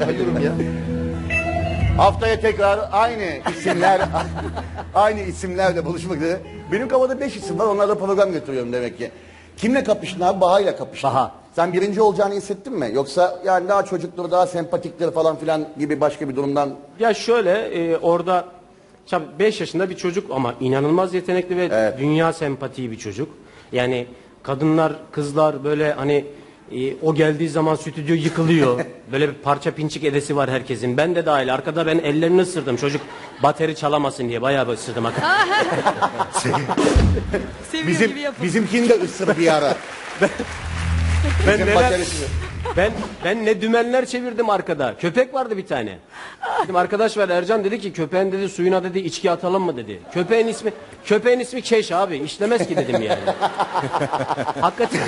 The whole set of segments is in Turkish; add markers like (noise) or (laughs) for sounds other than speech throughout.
Yapıyorum ya. Haftaya tekrar aynı isimler (laughs) aynı isimlerle buluşmak üzere. Benim kafada beş isim var. Onlarla program götürüyorum demek ki. Kimle kapıştın abi? Baha'yla kapıştın. Baha. Sen birinci olacağını hissettin mi? Yoksa yani daha çocuktur, daha sempatiktir falan filan gibi başka bir durumdan Ya şöyle e, orada 5 yaşında bir çocuk ama inanılmaz yetenekli ve Evet. dünya sempatiği bir çocuk. Yani kadınlar, kızlar böyle hani e, o geldiği zaman stüdyo yıkılıyor. (laughs) böyle bir parça pinçik edesi var herkesin. Ben de dahil. Arkada ben ellerini ısırdım. Çocuk bateri çalamasın diye bayağı bir ısırdım. hakikaten. (laughs) Seviyor Bizim gibi yapın. bizimkini de ısırdı bir ara. (laughs) ben, Bizim neler- ben ben ne dümenler çevirdim arkada. Köpek vardı bir tane. Dedim arkadaş var Ercan dedi ki köpeğin dedi suyuna dedi içki atalım mı dedi. Köpeğin ismi köpeğin ismi Keş abi. işlemez ki dedim yani. Hakikaten.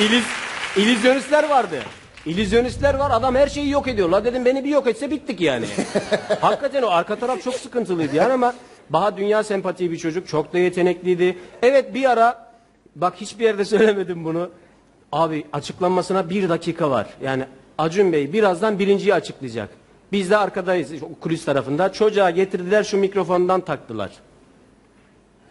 İliz, İllüzyonistler vardı. İllüzyonistler var adam her şeyi yok ediyor. La dedim beni bir yok etse bittik yani. (laughs) Hakikaten o arka taraf çok sıkıntılıydı yani ama Baha dünya sempatiği bir çocuk. Çok da yetenekliydi. Evet bir ara bak hiçbir yerde (laughs) söylemedim bunu. Abi açıklanmasına bir dakika var. Yani Acun Bey birazdan birinciyi açıklayacak. Biz de arkadayız kulis tarafında. Çocuğa getirdiler şu mikrofondan taktılar.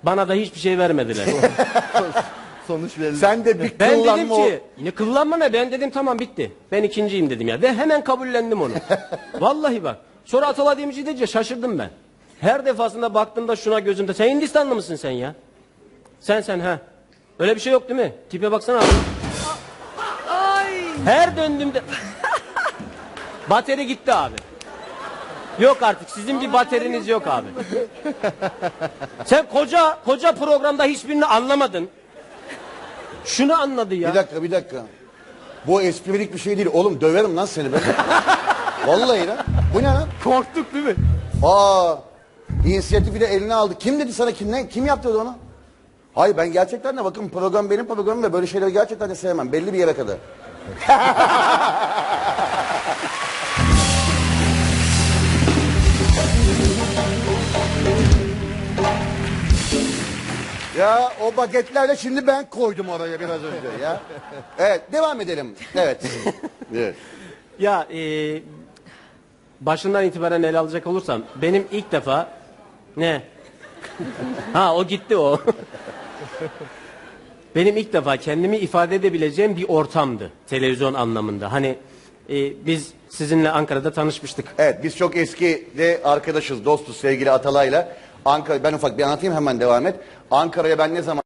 Bana da hiçbir şey vermediler. (laughs) Sonuç belli. Sen de bir Ben dedim kıllanma o- ki ne kıllanma ne ben dedim tamam bitti. Ben ikinciyim dedim ya ve hemen kabullendim onu. (laughs) Vallahi bak. Sonra Atala Demirci deyince şaşırdım ben. Her defasında baktığımda şuna gözümde sen Hindistanlı mısın sen ya? Sen sen ha. Öyle bir şey yok değil mi? Tipe baksana abi. Ay. Her döndüğümde (laughs) bateri gitti abi. Yok artık sizin bir bateriniz yok abi. Sen koca koca programda hiçbirini anlamadın. Şunu anladı ya. Bir dakika bir dakika. Bu esprilik bir şey değil. Oğlum döverim lan seni ben. (laughs) Vallahi lan. Bu ne lan? Korktuk değil mi? Aa, inisiyatifi de eline aldı. Kim dedi sana kim ne? Kim yaptı onu? Hayır ben gerçekten de bakın program benim programım ve böyle şeyleri gerçekten de sevmem. Belli bir yere kadar. (laughs) ya o bagetlerle şimdi ben koydum oraya biraz önce ya. Evet devam edelim. Evet. (laughs) evet. Ya e, başından itibaren ele alacak olursam benim ilk defa ne? (laughs) ha o gitti o. (laughs) benim ilk defa kendimi ifade edebileceğim bir ortamdı televizyon anlamında. Hani e, biz sizinle Ankara'da tanışmıştık. Evet biz çok eski de arkadaşız, dostuz sevgili Atalay'la. Ankara ben ufak bir anlatayım hemen devam et. Ankara'ya ben ne zaman